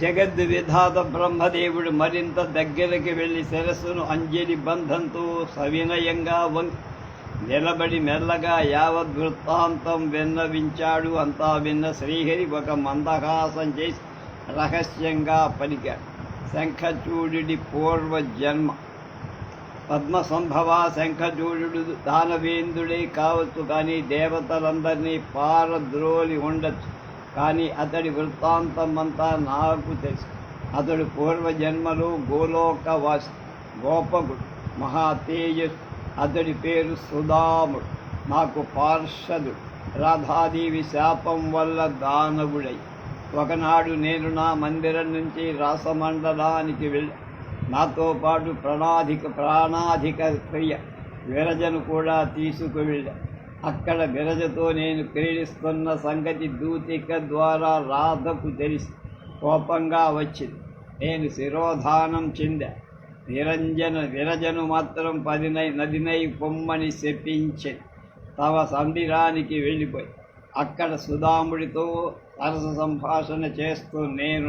జగద్ విధాత బ్రహ్మదేవుడు మరింత దగ్గరికి వెళ్ళి శిరస్సును అంజలి బంధంతో సవినయంగా వం నిలబడి మెల్లగా యావద్ వృత్తాంతం విన్నవించాడు. అంతా విన్న శ్రీహరి ఒక మందహాసం చేసి రహస్యంగా పలికాడు. శంఖచూడి పూర్వ జన్మ. పద్మ సంభవ శంఖచూడు దానవేంద్రుడే కావచ్చు కానీ దేవతలందరినీ పారద్రోలి ఉండొచ్చు. కానీ అతడి వృత్తాంతం అంతా నాకు తెలుసు. అతడు పూర్వజన్మలో గోలోకవాసి గోపకుడు మహా తేజస్ అతడి పేరు సుధాముడు. నాకు పార్షదు రాధాదేవి శాపం వల్ల దానవుడై. ఒకనాడు నేను నా మందిరం నుంచి రాసమండలానికి వెళ్ళి నాతో పాటు ప్రణాధిక ప్రాణాధిక క్రియ విరజను కూడా తీసుకువెళ్ళా అక్కడ విరజతో నేను క్రీడిస్తున్న సంగతి దూతిక ద్వారా రాధకు తెలిసి కోపంగా వచ్చింది. నేను శిరోధానం చెందా. నిరంజన విరజను మాత్రం పదినై నదినై పొమ్మని శపించింది తమ సందిరానికి వెళ్ళిపోయి అక్కడ సుధాముడితో సరస సంభాషణ చేస్తూ నేను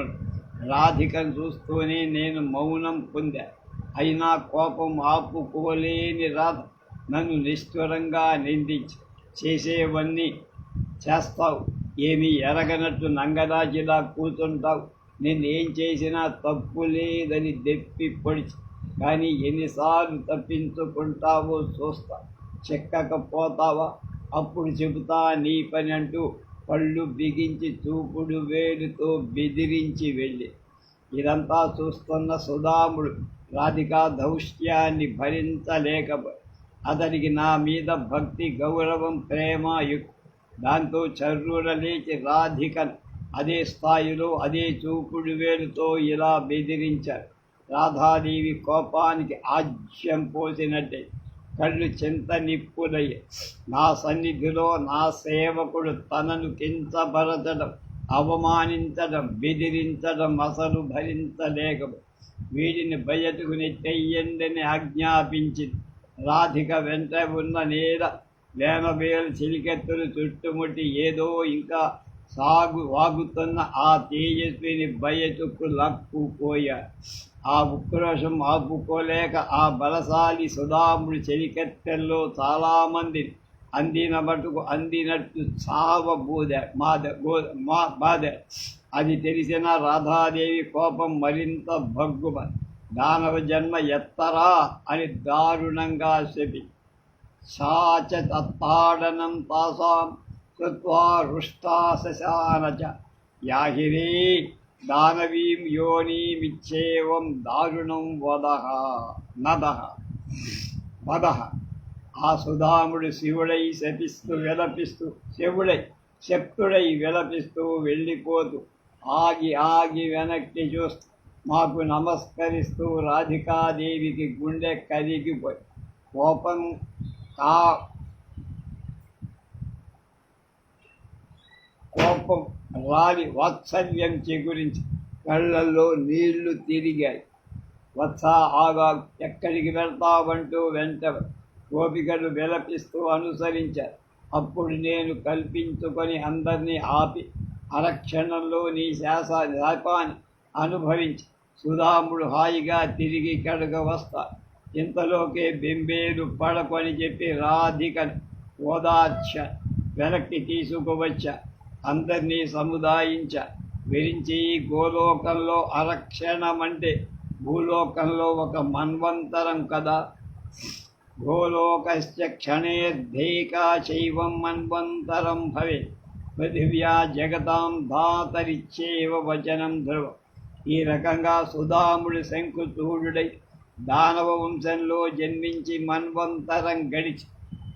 రాధికను చూస్తూనే నేను మౌనం పొందా. అయినా కోపం ఆపుకోలేని రాధ. నన్ను నిష్ఠురంగా నిందించి. చేసేవన్నీ చేస్తావు. ఏమీ ఎరగనట్టు నంగరాజిలా కూర్చుంటావు నేను ఏం చేసినా తప్పు లేదని దెప్పి పొడిచి. కానీ ఎన్నిసార్లు తప్పించుకుంటావో చూస్తా. చెక్కకపోతావా? అప్పుడు చెబుతా నీ పని అంటూ పళ్ళు బిగించి చూపుడు వేలుతో బెదిరించి వెళ్ళి. ఇదంతా చూస్తున్న సుధాముడు రాధికా దౌష్ట్యాన్ని భరించలేకపోయి అతనికి నా మీద భక్తి గౌరవం ప్రేమ దాంతో చర్రుల లేచి రాధికన్ అదే స్థాయిలో అదే చూపుడు వేలుతో ఇలా బెదిరించారు. రాధాదేవి కోపానికి ఆజ్యం పోసినట్టే. కళ్ళు చింత నిప్పులయ్యి. నా సన్నిధిలో నా సేవకుడు తనను కించపరచడం అవమానించడం బెదిరించడం అసలు భరించలేక వీటిని బయటకు నెట్టెయ్యండని ఆజ్ఞాపించింది. రాధిక వెంట ఉన్న నేల వేనవేలు చిలికెత్తులు చుట్టుముట్టి ఏదో ఇంకా సాగు వాగుతున్న ఆ తేజస్విని బయటకు లక్కుపోయారు ఆ ఉక్రోషం ఆపుకోలేక ఆ బలశాలి సుధాముడి చెలికెత్తెల్లో చాలామంది అందిన మటుకు అందినట్టు చావబూద మాద గో మా బాధ. అది తెలిసిన రాధాదేవి కోపం మరింత భగ్గుమ దానవ జన్మ ఎత్తరా అని దారుణంగా శపి సాచ తత్తాడనం తాసాం కృత్వా రుష్టా శశానచ. చ యాహిరే దానవీం యోనీమిచ్చేవం దారుణం వదహ నదహ వదహ ఆ సుధాముడు శివుడై శపిస్తూ విలపిస్తూ శివుడై శక్తుడై విలపిస్తూ వెళ్ళిపోతూ ఆగి ఆగి వెనక్కి చూస్తూ మాకు నమస్కరిస్తూ రాధికాదేవికి గుండె కరిగిపోయి కోపం కా కోపం రాలి వాత్సల్యం చిగురించి కళ్ళల్లో నీళ్ళు తిరిగాయి. వత్స ఆగా ఎక్కడికి వెళ్తావంటూ వెంట గోపికలు విలపిస్తూ అనుసరించారు. అప్పుడు నేను కల్పించుకొని అందరినీ ఆపి అరక్షణంలో నీ శాస శాపాన్ని అనుభవించి. సుధాముడు హాయిగా తిరిగి ఇక్కడికి వస్తా. ఇంతలోకే బింబేలు పడకొని చెప్పి రాధిక ఓదార్చ వెనక్కి తీసుకువచ్చ. అందరినీ సముదాయించ. విరించి గోలోకంలో అరక్షణమంటే భూలోకంలో ఒక మన్వంతరం కదా. గోలోకశ్చ క్షణేర్ధేకా శైవం మన్వంతరం భవే. పృథివ్యా జగతాం ధాతరిచ్చేవ వచనం ధ్రువం ఈ రకంగా సుధాముడి శంకుచూడుడై దానవ వంశంలో జన్మించి మన్వంతరం గడిచి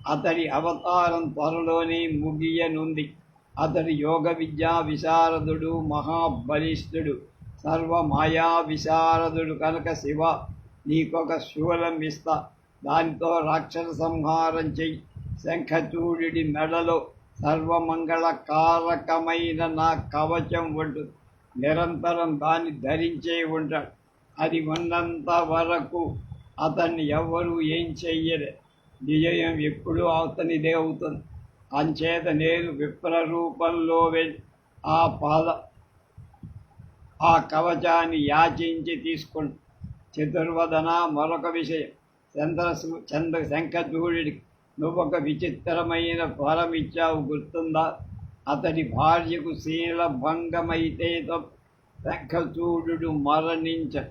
అతడి అవతారం త్వరలోనే ముగియనుంది. అతడు యోగ విద్యా విశారదుడు మహాబలిష్ఠుడు సర్వమాయా విశారదుడు కనుక శివ నీకొక శూలం ఇస్తా. దానితో రాక్షస సంహారం చెయ్యి. శంఖచూడి మెడలో సర్వమంగళ కారకమైన నా కవచం ఉంటుంది నిరంతరం దాన్ని ధరించే ఉంటాడు. అది ఉన్నంత వరకు అతన్ని ఎవ్వరూ ఏం చెయ్యలే. విజయం ఎప్పుడూ అతనిదే అవుతుంది అంచేత నేను విప్ర రూపంలో వెళ్ళి ఆ పాద ఆ కవచాన్ని యాచించి తీసుకుంటు చతుర్వదన మరొక విషయం. చంద్ర చంద్ర శంఖచూడికి నువ్వొక విచిత్రమైన ఫలం ఇచ్చావు గుర్తుందా? అతడి భార్యకు శీల భంగమైతే తప్ప శంఖచూడు మరణించ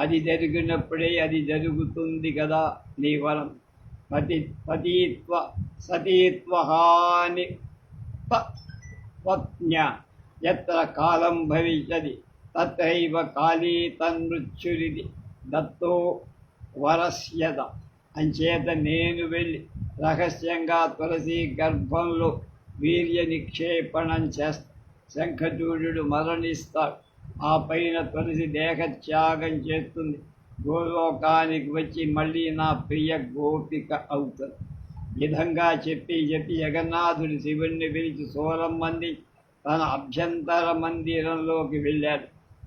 అది జరిగినప్పుడే అది జరుగుతుంది కదా నీ వరం. పతి పతిత్వ సతీత్వహాని ప- పత్న్య. ఎత్ర కాలం భవిష్యది. తత్రైవ కాళీ తన్మృత్యురిది. దత్తో వరస్యత అంచేత నేను వెళ్ళి రహస్యంగా తులసి గర్భంలో వీర్య నిక్షేపణం చేస్తా శంఖచూర్యుడు మరణిస్తాడు. ఆ పైన తులసి దేహత్యాగం చేస్తుంది. గోలోకానికి వచ్చి మళ్ళీ నా ప్రియ గోపిక అవుతుంది విధంగా చెప్పి చెప్పి జగన్నాథుడు శివుణ్ణి పిలిచి సోలం మంది తన అభ్యంతర మందిరంలోకి వెళ్ళాడు.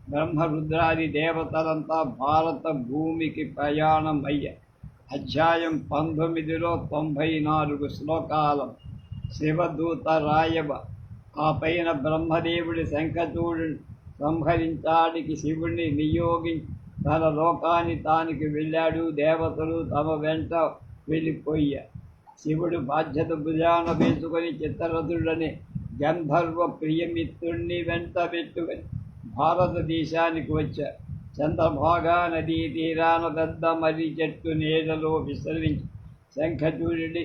బ్రహ్మరుద్రాది దేవతలంతా భారత భూమికి ప్రయాణం అయ్యారు అధ్యాయం పంతొమ్మిదిలో తొంభై నాలుగు శ్లోకాలం. శివదూత రాయవ ఆ పైన బ్రహ్మదేవుడి శంఖచూడు సంహరించాడికి శివుణ్ణి నియోగించి తన లోకాన్ని తానికి వెళ్ళాడు. దేవతలు తమ వెంట వెళ్ళిపోయా శివుడు బాధ్యత భుజాన వేసుకొని చిత్తరథుడని గంధర్వ ప్రియమిత్రుణ్ణి వెంట పెట్టుకొని భారతదేశానికి వచ్చా. చంద్రభాగా నదీ తీరాన పెద్ద మర్రి చెట్టు నీడలో విశ్రమించి శంఖచూరుడి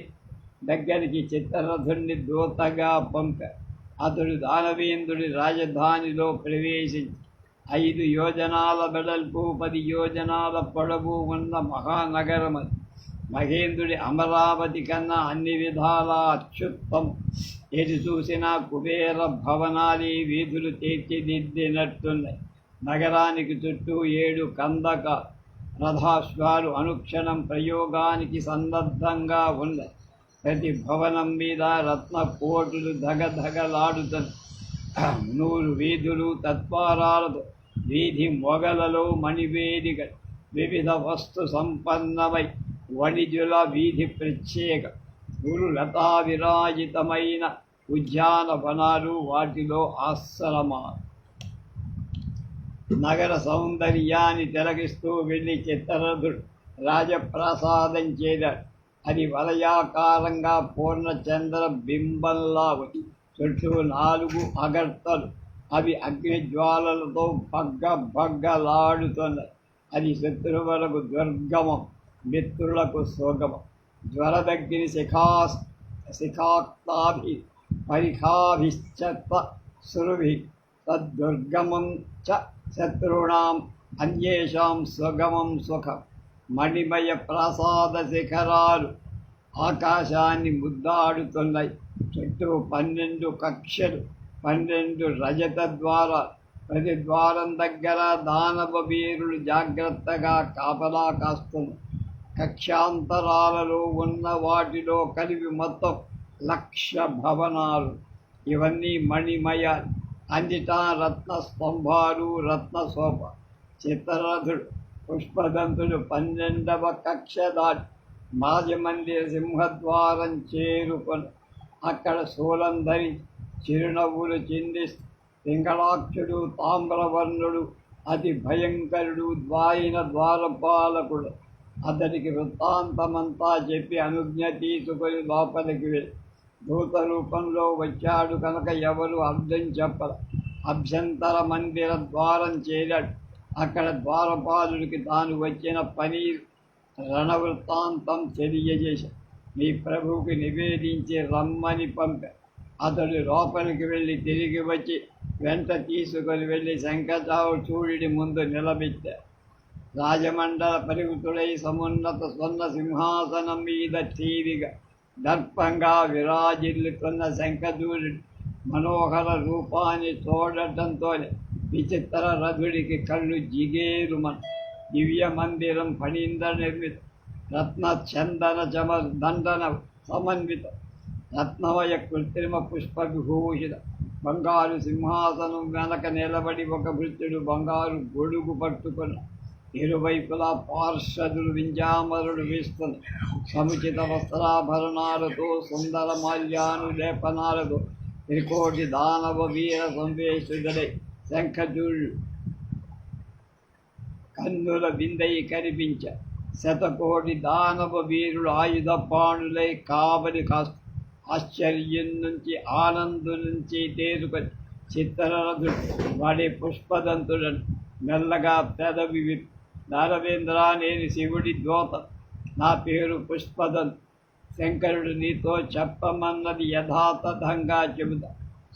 దగ్గరికి చిత్తరథుణ్ణి దూతగా పంప. అతడు దానవేంద్రుడి రాజధానిలో ప్రవేశించి ఐదు యోజనాల వెడల్పు పది యోజనాల పొడవు ఉన్న మహానగరం అది మహేంద్రుడి అమరావతి కన్నా అన్ని విధాల అత్యుత్తం ఎటు చూసినా కుబేర భవనాలి వీధులు తీర్చిదిద్దినట్టున్నాయి. నగరానికి చుట్టూ ఏడు కందక రథాశ్వాలు అనుక్షణం ప్రయోగానికి సన్నద్ధంగా ఉన్నాయి. ప్రతి భవనం మీద రత్న కోటులు ధగధగలాడుతున్నాయి నూరు వీధులు తత్వారాలతో వీధి మొగలలో మణివేదిక వివిధ వస్తు సంపన్నమై వణిజుల వీధి ప్రత్యేక గురు లతా విరాజితమైన ఉద్యానవనాలు వాటిలో ఆశ్రమా. నగర సౌందర్యాన్ని తిలకిస్తూ వెళ్ళి చిత్తరథుడు రాజప్రసాదం చేశాడు అది వలయాకారంగా పూర్ణచంద్ర బింబంలా ఉంది. చుట్టూ నాలుగు అగర్తలు. అవి అగ్నిజ్వాలలతో బగ్గ బగ్గలాడుతున్నాయి అది శత్రువులకు దుర్గమం మిత్రులకు సుగమం. జ్వరదగ్ని శిఖా శిఖాక్తాభి పరిఖాభిశ్చత్వ సురుభి. తద్దుర్గమం చ శత్రుణాం అన్యేషాం సుగమం సుఖం. మణిమయ ప్రసాద శిఖరాలు ఆకాశాన్ని ముద్దాడుతున్నాయి. చుట్టూ పన్నెండు కక్షలు పన్నెండు రజత ద్వారా ప్రతి ద్వారం దగ్గర దానవ వీరులు జాగ్రత్తగా కాపలా కాస్తున్నారు. కక్షాంతరాలలో ఉన్న వాటిలో కలిపి మొత్తం లక్ష భవనాలు. ఇవన్నీ మణిమయ అన్నిటా రత్న స్తంభాలు రత్న శోభ చిత్రరథుడు పుష్పదంతుడు పన్నెండవ కక్ష దాటి మాజమందిర సింహద్వారం చేరుకొని అక్కడ శూలం ధరి చిరునవ్వులు చిందిస్తూ పింగళాక్షుడు తామ్రవర్ణుడు అతి భయంకరుడు ద్వాయిన ద్వారపాలకుడు. అతనికి వృత్తాంతమంతా చెప్పి అనుజ్ఞ తీసుకొని లోపలికి వెళ్ళి దూత రూపంలో వచ్చాడు కనుక ఎవరు అర్థం చెప్పరు అభ్యంతర మందిర ద్వారం చేరాడు. అక్కడ ద్వారపాలుడికి తాను వచ్చిన పని రణవృత్తాంతం తెలియజేశాడు మీ ప్రభువుకి నివేదించి రమ్మని పంప. అతడు లోపలికి వెళ్ళి తిరిగి వచ్చి వెంట తీసుకొని వెళ్ళి శంఖచావు చూడిని ముందు నిలబెట్టారు రాజమండల పరిమితుడై సమున్నత స్వర్ణ సింహాసనం మీద తీరిగా. దర్పంగా విరాజిల్లుతున్న శంఖదూరుడు మనోహర రూపాన్ని చూడటంతోనే విచిత్ర రథుడికి కళ్ళు జిగేరుమ దివ్య మందిరం ఫణీంద్ర నిర్మిత. రత్న చందన చమ దండన సమన్విత. రత్నమయ కృత్రిమ పుష్ప విభూషిత బంగారు సింహాసనం వెనక నిలబడి ఒక భృత్యుడు బంగారు గొడుగు పట్టుకున్న ఇరువైపులా పార్షదులు వింజామరుడు వీస్తున్న సముచిత వస్త్రాభరణాలతో సుందర మాల్యాను లేపనాలతో త్రికోటి దానవ వీర సంవేశుడై శంఖచూడు కన్నుల విందయి కనిపించ. శతకోటి దానవ వీరుడు ఆయుధ పాణులై కావలి కాస్త ఆశ్చర్యం నుంచి ఆనందం నుంచి తేరుకొని చిత్తరథుడు వాడి పుష్పదంతుడను మెల్లగా పెదవి నరవేంద్ర నేను శివుడి దోత నా పేరు పుష్పదంత్. శంకరుడు నీతో చెప్పమన్నది యథాతథంగా చెబుతా.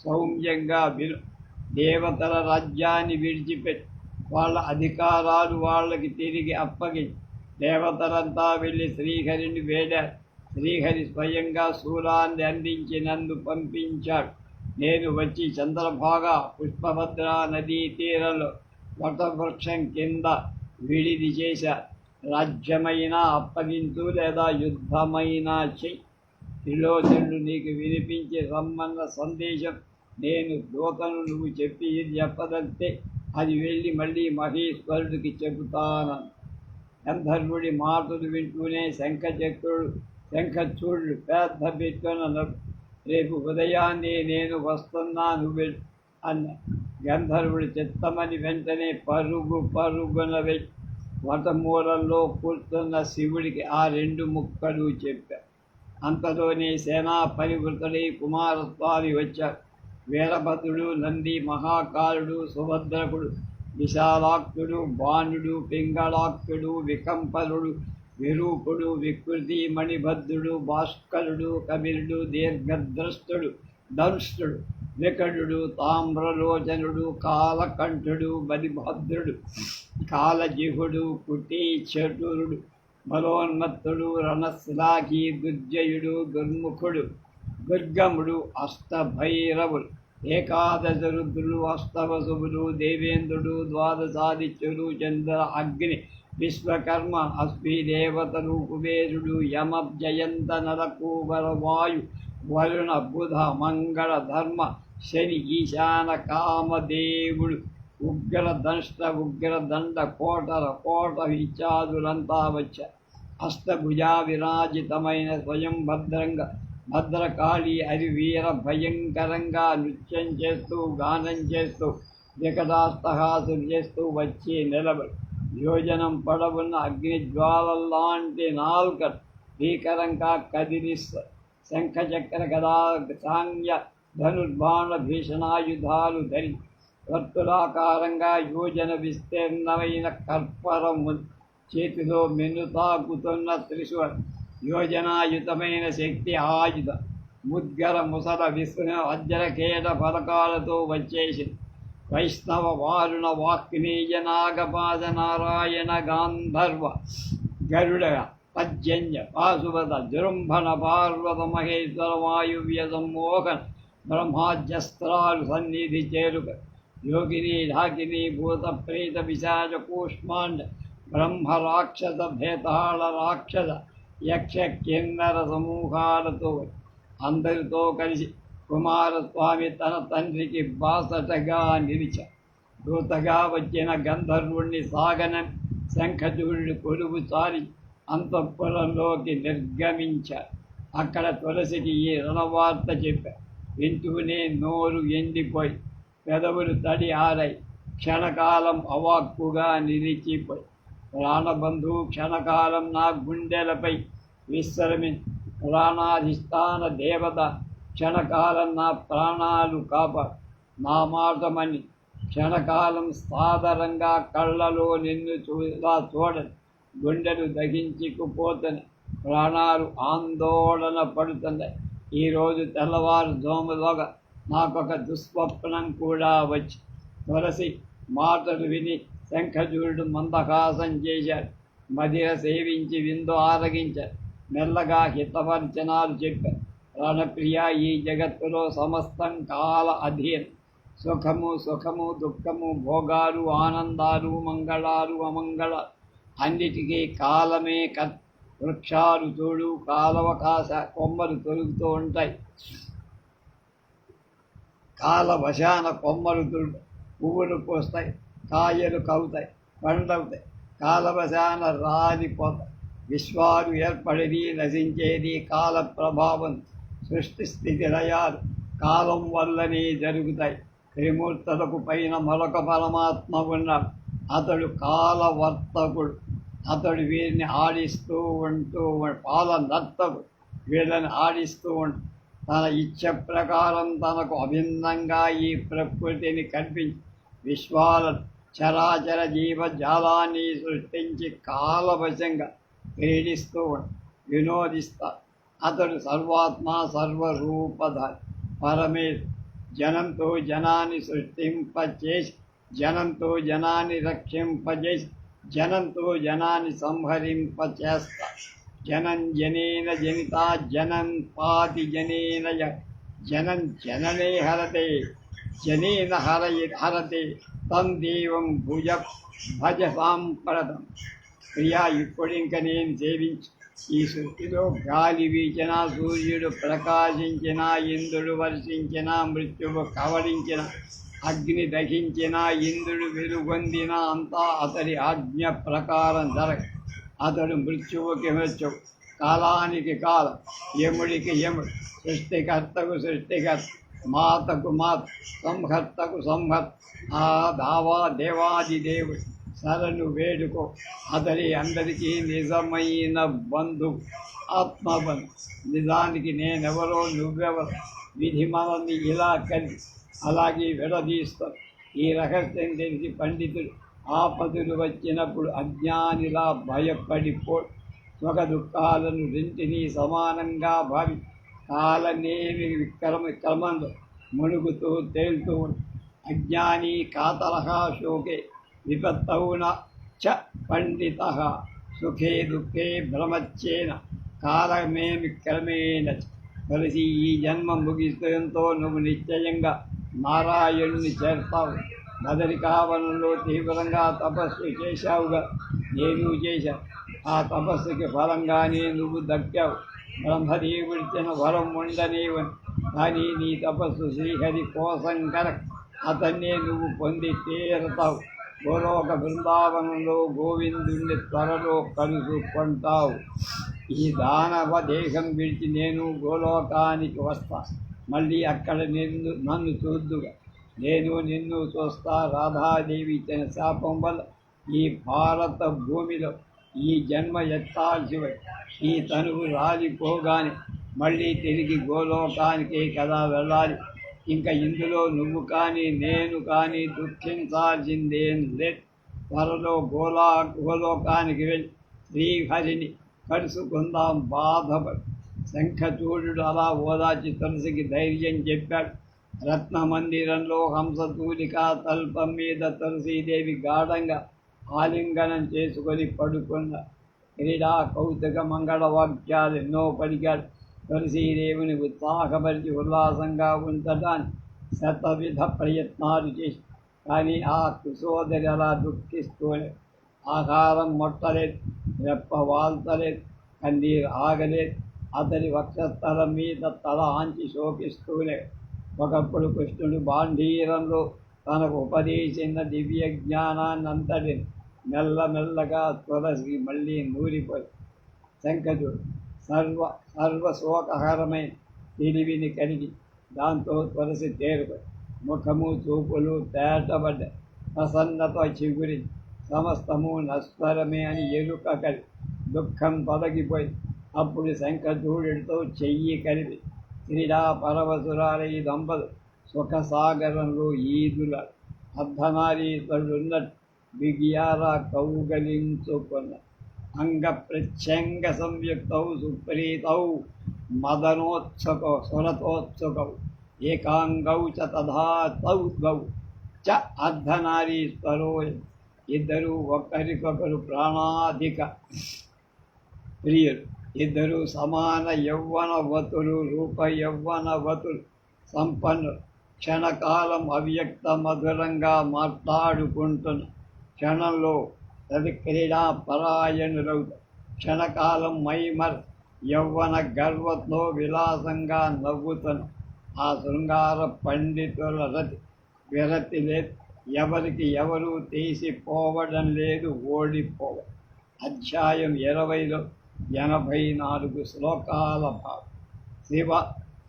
సౌమ్యంగా విను. దేవతల రాజ్యాన్ని విడిచిపెట్టి వాళ్ళ అధికారాలు వాళ్ళకి తిరిగి అప్పగించి దేవతలంతా వెళ్ళి శ్రీహరిని వేడారు శ్రీహరి స్వయంగా శూలాన్ని అందించి పంపించాడు. నేను వచ్చి చంద్రభాగా పుష్పభద్ర నదీ తీరంలో వటవృక్షం కింద విడిది చేశా. రాజ్యమైనా అప్పగించు లేదా యుద్ధమైనా చెయ్యి త్రిలోచనుడు నీకు వినిపించి రమ్మన్న సందేశం నేను దూతను నువ్వు చెప్పి ఇది చెప్పదంటే అది వెళ్ళి మళ్ళీ మహేశ్వరుడికి చెబుతాను. గంధర్వుడి మాటలు వింటూనే శంఖచక్రుడు శంఖచూడు పెద్ద పెట్టున రేపు ఉదయాన్నే నేను వస్తున్నాను వెళ్ళు అన్న. గంధర్వుడు చిత్తమని వెంటనే పరుగు పరుగున వటమూలల్లో కూర్చున్న శివుడికి ఆ రెండు ముక్కలు చెప్పారు అంతలోనే సేనా పరివృతుడై కుమారస్వామి వచ్చారు వీరభద్రుడు నంది మహాకాలుడు సుభద్రకుడు విశాలాక్షుడు బాణుడు పింగళాక్తుడు వికంపలుడు విరూపుడు వికృతి మణిభద్రుడు భాస్కరుడు కబిరుడు దీర్ఘద్రస్తుడు దంష్టుడు వికటుడు తామ్రలోచనుడు కాలకంఠుడు బలిభద్రుడు కాలజిహుడు కుటీచటురుడు బలోన్మత్తుడు రణశ్లాఘి దుర్జయుడు దుర్ముఖుడు దుర్గముడు అష్టభైరవులు ఏకాదశ రుద్రులు అష్టవసువులు దేవేంద్రుడు ద్వాదశాదిత్యులు చంద్ర అగ్ని విశ్వకర్మ అశ్వి దేవతలు కుబేరుడు యమ జయంత నరకూబర వాయు వరుణ బుధ మంగళ ధర్మ శని ఈశాన కామదేవుడు ఉగ్ర దంష్ట ఉగ్ర దండ కోటర కోట ఇత్యాదులంతా వచ్చారు. అష్టభుజా విరాజితమైన స్వయం భద్రంగా భద్రకాళి అది వీర భయంకరంగా నృత్యం చేస్తూ గానం చేస్తూ వికటాస్తహాసులు చేస్తూ వచ్చి నిలబడి యోజనం పడవున్న అగ్నిజ్వాలలాంటి నాల్క భీకరంగా కదిలిస్తారు శంఖచక్ర గదా సాంగ్య ధనుర్బాణ భీషణాయుధాలు ధరి వర్తులాకారంగా యోజన విస్తీర్ణమైన కర్పరము చేతిలో మెనుతాకుతున్న త్రిశూల యోజనాయుతమైన శక్తి ఆయుధ. ముద్గర ముసల విశ్వ వజ్రకేట ఫలకాలతో వచ్చేసింది వైష్ణవ వారుణ వాక్నీయ నాగపాద నారాయణ గాంధర్వ గరుడ పద్యంజ పాశుపత జృంభణ పార్వత మహేశ్వర వాయువ్య సమ్మోహన బ్రహ్మాజస్త్రాలు సన్నిధి చేరుక యోగిని ఢాకిని భూత ప్రేత విశాచ కూష్మాండ బ్రహ్మ రాక్షస భేతాళ రాక్షస యక్ష కిన్నర సమూహాలతో అందరితో కలిసి కుమారస్వామి తన తండ్రికి బాసటగా నిలిచ దూతగా వచ్చిన గంధర్వుణ్ణి సాగన శంఖచూరుడు కొలువు సారి అంతఃపురంలోకి నిర్గమించారు అక్కడ తులసికి ఈ రణవార్త చెప్పారు వింటూనే నోరు ఎండిపోయి పెదవులు తడి ఆరై క్షణకాలం అవాక్కుగా నిలిచిపోయి ప్రాణబంధు క్షణకాలం నా గుండెలపై విశ్రమి ప్రాణాధిష్టాన దేవత క్షణకాలం నా ప్రాణాలు కాప నా మాటమని క్షణకాలం సాదరంగా కళ్ళలో నిన్ను చూలా చూడని గుండెలు దహించుకుపోతని ప్రాణాలు ఆందోళన పడుతున్నాయి. ఈరోజు తెల్లవారు దోమలోగా నాకొక దుస్వప్నం కూడా వచ్చి తులసి మాటలు విని శంఖచూరుడు మందహాసం చేశాడు. మదిర సేవించి విందు ఆరగించాడు. మెల్లగా హితవర్చనాలు చెప్పారు ప్రాణప్రియ ఈ జగత్తులో సమస్తం కాల అధీనం. సుఖము సుఖము దుఃఖము భోగాలు ఆనందాలు మంగళాలు అమంగళ అన్నిటికీ కాలమే క వృక్షాలు తోడు కాలవకాశ కొమ్మలు తొలుగుతూ ఉంటాయి. కాలవశాన కొమ్మలు తొలుగు పువ్వులు పోస్తాయి కాయలు కవుతాయి పండవుతాయి కాలవశాన రాలిపోతాయి. విశ్వాలు ఏర్పడేది నశించేది కాల ప్రభావం సృష్టి స్థితి లయాలు కాలం వల్లనే జరుగుతాయి. త్రిమూర్తులకు పైన మరొక పరమాత్మ ఉన్నాడు. అతడు కాలవర్తకుడు. అతడు వీరిని ఆడిస్తూ ఉంటూ పాల నర్తకుడు వీళ్ళని ఆడిస్తూ ఉంటాడు తన ఇచ్చ ప్రకారం తనకు అభిన్నంగా ఈ ప్రకృతిని కల్పించి విశ్వాలను చరాచర జీవజాలాన్ని సృష్టించి కాలవశంగా క్రీడిస్తూ ఉంటాడు వినోదిస్తా. అతడు సర్వాత్మ సర్వరూపధారి. పరమేశ్వరు జనంతో జనాన్ని సృష్టింపచేసి జనంతో జనాన్ని రక్షింపజేసి జనంతో జనాన్ని సంహరింపచేస్తా. జనం జనేన జనిత జనం పాతి జనేన జనం జననే హరతే. జనేన హరయి హరతే తం దేవం భుజ భజ సాంప్రదం ప్రియా ఇప్పుడు ఇంక నేను సేవించు. ఈ సృష్టిలో గాలి వీచిన సూర్యుడు ప్రకాశించిన ఇంద్రుడు వర్షించిన మృత్యువు కవరించిన అగ్ని దహించిన ఇంద్రుడు వెలుగొందిన అంతా అతడి ఆజ్ఞ ప్రకారం జరగ అతడు మృత్యువుకి మృత్యు కాలానికి కాలం. యముడికి యముడు. సృష్టికర్తకు సృష్టికర్త. మాతకు మాత సంహర్తకు సంహత్. ఆ దావా దేవాదిదేవు సరను శరణు వేడుకో. అతడి అందరికీ నిజమైన బంధు ఆత్మబంధు. నిజానికి నేనెవరో నువ్వెవరు? విధి మనల్ని ఇలా కలిసి అలాగే విడదీస్తాను ఈ రహస్యం తెలిసి పండితుడు ఆపదలు వచ్చినప్పుడు అజ్ఞానిలా భయపడిపో. సుఖ దుఃఖాలను రెంటినీ సమానంగా భావి కాలనేమి విక్రమ క్రమంలో మునుగుతూ తేలుతూ అజ్ఞాని కాతరహ శోకే విపత్తౌన చ పండిత. సుఖే దుఃఖే భ్రమచ్చేన కాలమేమి క్రమేణ కలిసి ఈ జన్మ ముగిస్తేంతో నువ్వు నిశ్చయంగా నారాయణుని చేస్తావు మదరికావనంలో తీవ్రంగా తపస్సు చేశావుగా. నేను చేశావు ఆ తపస్సుకి ఫలంగానే నువ్వు దక్కావు. బ్రహ్మదేవుడిచ్చిన వరం ఉండనేవని కానీ నీ తపస్సు శ్రీహరి కోసం కనుక అతన్నే నువ్వు పొంది తీరతావు గోలోక బృందావనంలో గోవిందుణ్ణి త్వరలో కలుసుకుంటావు ఈ దానవ దేహం విడిచి నేను గోలోకానికి వస్తా। మళ్ళీ అక్కడ నిన్ను నన్ను చూద్దుగా। నేను నిన్ను చూస్తా రాధాదేవి ఇచ్చిన శాపం వల్ల ఈ భారత భూమిలో ఈ జన్మ ఎత్తాల్సివై ఈ తనువు రాలిపోగాని మళ్ళీ తిరిగి గోలోకానికే కదా వెళ్ళాలి. ఇంకా ఇందులో నువ్వు కానీ నేను కానీ దుఃఖించాల్సిందేం లేదు. త్వరలో గోలా గోలోకానికి వెళ్ళి శ్రీహరిని కలుసుకుందాం బాధపడి. శంఖచూడుడు అలా ఓదాచి తులసికి ధైర్యం చెప్పాడు. రత్న మందిరంలో హంసతూలిక తల్పం మీద తులసీదేవి గాఢంగా ఆలింగనం చేసుకొని పడుకున్న క్రీడా కౌతుక మంగళవాక్యాలు ఎన్నో పలికాడు. తులసీదేవిని ఉత్సాహపరిచి ఉల్లాసంగా ఉంచడానికి శతవిధ ప్రయత్నాలు చేసి కానీ ఆ కుశోదరి అలా దుఃఖిస్తూనే ఆహారం మొట్టలేదు రెప్ప వాల్తలేదు కన్నీరు ఆగలేదు. అతని వక్షస్థలం మీద తల ఆంచి శోకిస్తూనే ఒకప్పుడు కృష్ణుడు బాంధీరంలో తనకు ఉపదేశించిన దివ్య జ్ఞానాన్ని అంతటిని మెల్లమెల్లగా తులసి మళ్ళీ నూరిపోయి శంకజు సర్వ సర్వశోకహరమైన తెలివిని కలిగి దాంతో తులసి తేరుపోయి ముఖము చూపులు తేటబడ్డ ప్రసన్నత చిగురి సమస్తము నశ్వరమే అని ఎరుక కలి దుఃఖం తొలగిపోయి అప్పుడు శంఖచూడుడితో చెయ్యి కలిపి క్రీడా పరవసురాలై దంపలు సుఖసాగరంలో ఈదుల అర్ధనారీతుడున్నట్టు బిగియారా కౌగలించుకున్న అంగ ప్రత్యంగ సంయుక్తౌ సుప్రీతౌ మదనోత్సుకౌ సురతోత్సుకౌ ఏకాంగౌ చ తథా తౌ గౌ చ అర్ధనారీశ్వరో ఇద్దరు ఒకరికొకరు ప్రాణాధిక ప్రియులు ఇద్దరు సమాన యౌవనవతులు రూప యౌవనవతులు సంపన్నులు క్షణకాలం అవ్యక్త మధురంగా మాట్లాడుకుంటున్న క్షణంలో రవి క్రీడా పరాయణులవుతారు క్షణకాలం మైమర్ యౌవన గర్వంతో విలాసంగా నవ్వుతను. ఆ శృంగార పండితుల రతి విరతి లేదు ఎవరికి ఎవరు తీసిపోవడం లేదు ఓడిపోవ. అధ్యాయం ఇరవైలో ఎనభై నాలుగు శ్లోకాల భావం శివ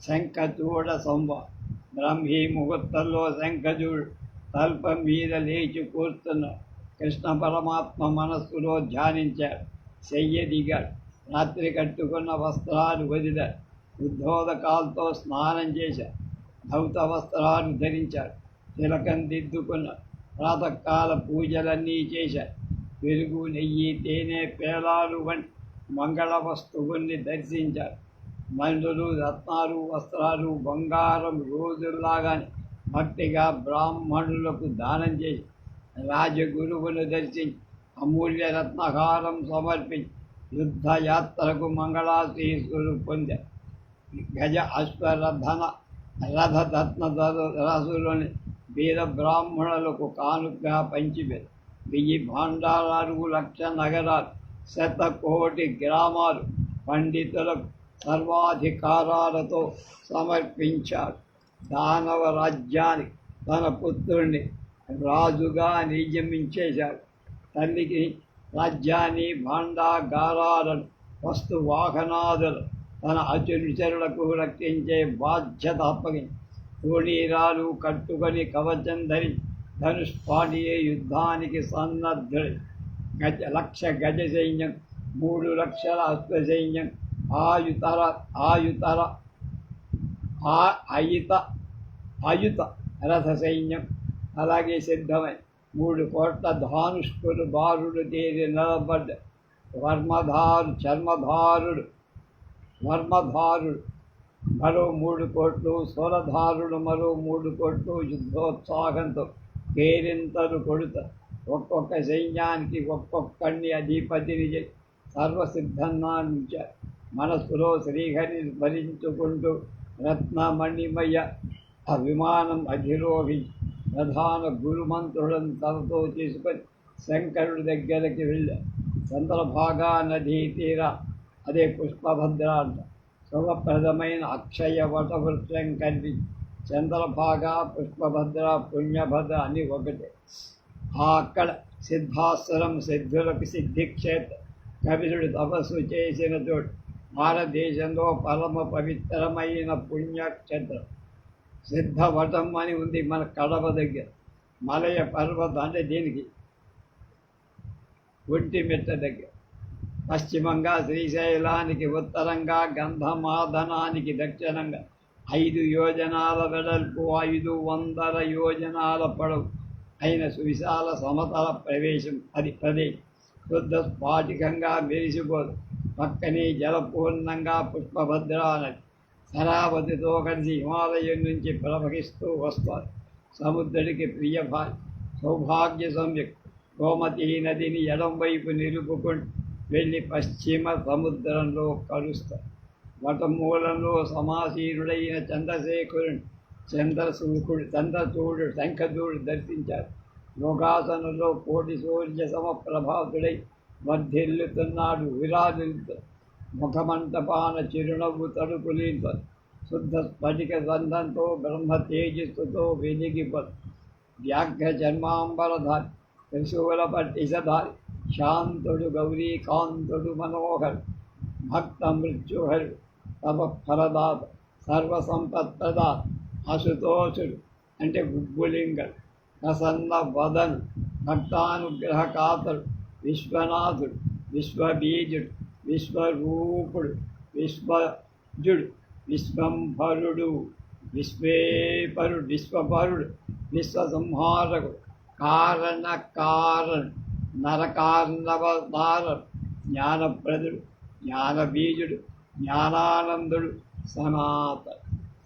శంఖచూడ సంవ బ్రహ్మీ ముహూర్తంలో శంఖచూడు తల్పం మీద లేచి కూర్చున్న కృష్ణ పరమాత్మ మనస్సులో ధ్యానించాడు సెయ్యదిగాడు రాత్రి కట్టుకున్న వస్త్రాలు వదిలారు. ఉద్ధోదకాలతో స్నానం చేశారు. ధౌత వస్త్రాలు ధరించారు. తిలకం దిద్దుకున్నారు. ప్రాతకాల పూజలన్నీ చేశారు. పెరుగు నెయ్యి తేనె పేలాలు వంటి మంగళ వస్తువుల్ని దర్శించారు. మండులు రత్నాలు వస్త్రాలు బంగారం రోజుల్లాగానే భక్తిగా బ్రాహ్మణులకు దానం చేసి రాజగురువును దర్శించి అమూల్య రత్నహారం సమర్పించి యుద్ధయాత్రకు మంగళాశీసులు పొందారు గజ అశ్వరధన రథరత్న రాసులోని వీర బ్రాహ్మణులకు కానుకగా పంచివేరు వెయ్యి భాండారాలు లక్ష నగరాలు శతకోటి గ్రామాలు పండితులకు సర్వాధికారాలతో సమర్పించాడు దానవ రాజ్యానికి తన పుత్రుణ్ణి రాజుగా నియమించేశాడు. తల్లికి రాజ్యాన్ని భాండాగారాలను వస్తు వాహనాదులు తన అచురుచరులకు రక్షించే బాధ్యత అప్పగించి తోణీరాలు కట్టుకొని కవచం ధరి ధనుష్పాటియే యుద్ధానికి సన్నద్ధుడు. గజ లక్ష గజ సైన్యం మూడు లక్షల అశ్వ సైన్యం ఆయుతర ఆయుతర ఆ అయుత రథ సైన్యం అలాగే సిద్ధమై. మూడు కోట్ల ధానుష్కులు బారుడు తేరి నిలబడ్డ. వర్మధారు చర్మధారుడు వర్మధారుడు. మరో మూడు కోట్లు స్వరధారుడు మరో మూడు కోట్లు యుద్ధోత్సాహంతో పేరింతలు కొడుత. ఒక్కొక్క సైన్యానికి ఒక్కొక్కడిని అధిపతిని చేసి మనస్సులో శ్రీహరి స్మరించుకుంటూ రత్నమణిమయ అభిమానం విమానం అధిరోహించి ప్రధాన గురుమంత్రులను తనతో తీసుకొని శంకరుడి దగ్గరికి వెళ్ళారు చంద్రభాగా నదీ తీర అదే పుష్పభద్ర అంట శుభప్రదమైన అక్షయ వటవృక్షం కలిపి చంద్రభాగా పుష్పభద్ర పుణ్యభద్ర అని ఒకటే. అక్కడ సిద్ధాశ్రం సిద్ధులకు సిద్ధిక్షేత్ర కవిరుడు తపస్సు చేసిన చోటు భారతదేశంలో పరమ పవిత్రమైన పుణ్యక్షేత్రం. సిద్ధవటం అని ఉంది మన కడప దగ్గర. మలయ పర్వతం అంటే దీనికి. ఒంటిమిట్ట దగ్గర. పశ్చిమంగా శ్రీశైలానికి ఉత్తరంగా గంధమాదనానికి దక్షిణంగా ఐదు యోజనాల వెడల్పు ఐదు వందల యోజనాల పొడవు అయిన సువిశాల సమతల ప్రవేశం. అది ప్రదేశం శుద్ధ స్ఫాటికంగా మెరిసిపోదు. పక్కనే జలపూర్ణంగా పుష్పభద్ర నది శరావతితో కలిసి హిమాలయం నుంచి ప్రవహిస్తూ వస్తారు సముద్రుడికి ప్రియ సౌభాగ్య సంయుక్త గోమతి నదిని ఎడం వైపు నిలుపుకుంటూ వెళ్ళి పశ్చిమ సముద్రంలో కలుస్తారు వటమూలంలో సమాసీనుడైన చంద్రశేఖరుని చంద్రసూకుడు చంద్రచూడు శంఖచూడు దర్శించారు. యోగాసనంలో కోటి సూర్య సమప్రభాతుడై వర్ధిల్లుతున్నాడు విరాజిల్లుతూ ముఖమంటపాన చిరునవ్వు తడుపులీతో శుద్ధ స్ఫటిక సంధంతో బ్రహ్మ తేజస్సుతో వెలిగిపడు వ్యాఘ్ర జన్మాంబరధారి త్రిశూల పట్టిసధారి శాంతుడు గౌరీకాంతుడు మనోహర్ భక్త మృత్యుహరు తప ఫలదాత సర్వసంపత్ప్రదాత అశుతోషుడు అంటే గుబ్బులింగడు ప్రసన్న వదను భక్తానుగ్రహ కాతడు విశ్వనాథుడు విశ్వబీజుడు విశ్వరూపుడు విశ్వజుడు విశ్వంభరుడు విశ్వేపరుడు విశ్వపరుడు విశ్వసంహారకుడు కారణ కారణ జ్ఞానప్రదుడు జ్ఞానబీజుడు జ్ఞానానందుడు సనాతన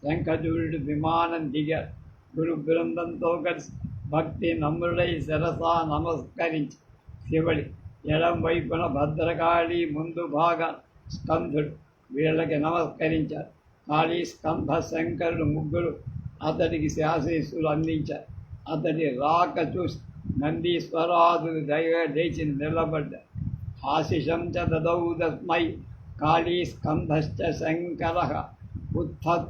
శంఖచూరుడు విమానం దిగారు గురు బృందంతో కలిసి భక్తి నమ్రుడై శిరసా నమస్కరించి శివుడి ఎడం వైపున భద్రకాళి ముందు భాగ స్కంధుడు వీళ్ళకి నమస్కరించారు. కాళీ స్కంధ శంకరుడు ముగ్గురు అతడికి శాశీస్సులు అందించారు. అతడి రాక చూసి నందీశ్వరాదులు దైవ లేచి నిలబడ్డారు. ఆశిషం చ దదౌ తస్మై కాళీ స్కంధశ్చ శంకర ఉత్థ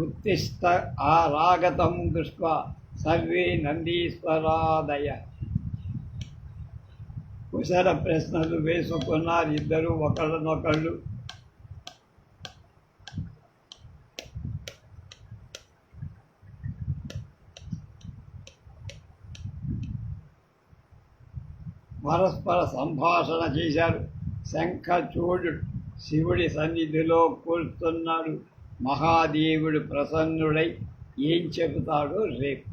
ఉత్తిష్ట రాగతం దృష్ట్వా సర్వే నందీశ్వరాదయ కుశల ప్రశ్నలు వేసుకున్నారు ఇద్దరు ఒకళ్ళనొకళ్ళు పరస్పర సంభాషణ చేశారు శంఖచూడు శివుడి సన్నిధిలో కూర్చున్నాడు మహాదేవుడు ప్రసన్నుడై ఏం చెబుతాడో రేపు